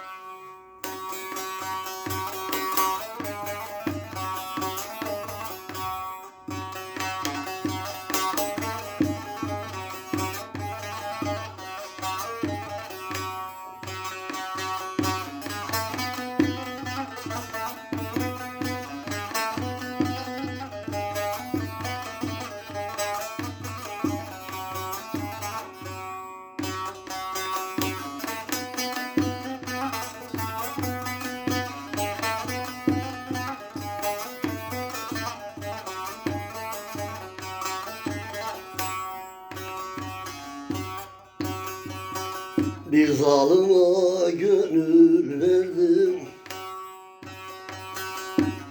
bro. Bir zalıma gönül verdim.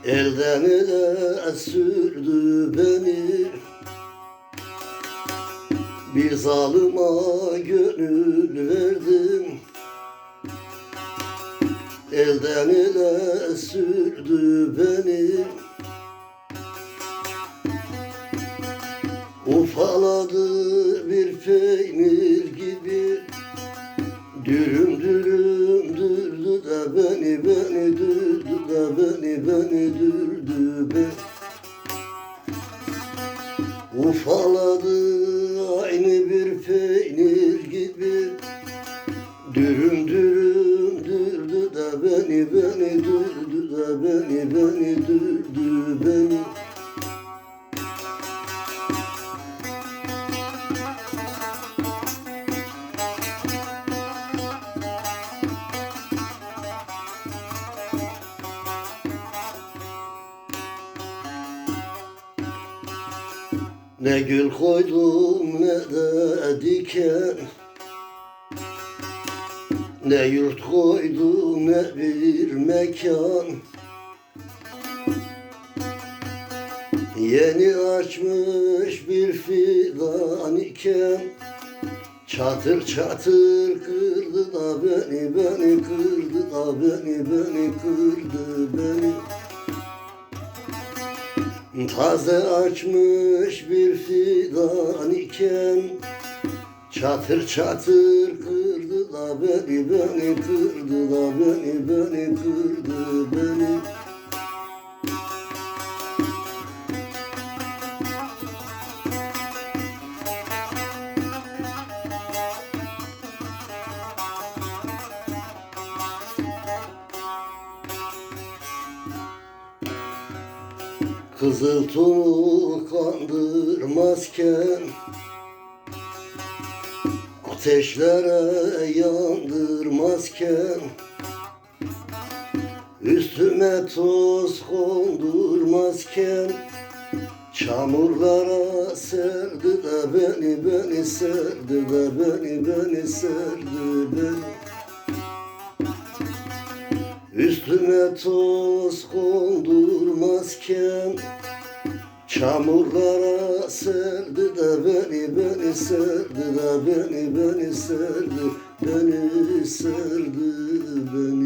Elden ele sürdü beni. Bir zalıma gönül verdim. Elden ele sürdü beni. Ufaladı bir peynir Dürüm dürüm dürdü de beni beni dürdü de beni beni dürdü be. Ufaladı aynı bir peynir gibi. Dürüm dürüm dürdü de beni beni dürdü de beni beni dürdü Ne gül koydum ne de diken Ne yurt koydum ne bir mekan. Yeni açmış bir fidan iken Çatır çatır kırdı da beni beni kırdı da beni beni kırdı beni Taze açmış bir fidan iken Çatır çatır kırdı da beni beni kırdı da beni beni kırdı beni Kızıl tuğ kandırmazken Ateşlere yandırmazken Üstüme toz kondurmazken Çamurlara serdi de beni beni serdi de beni beni serdi beni Üstüme toz kondurmazken Çamurlara serdi de beni beni serdi de beni beni serdi beni serdi beni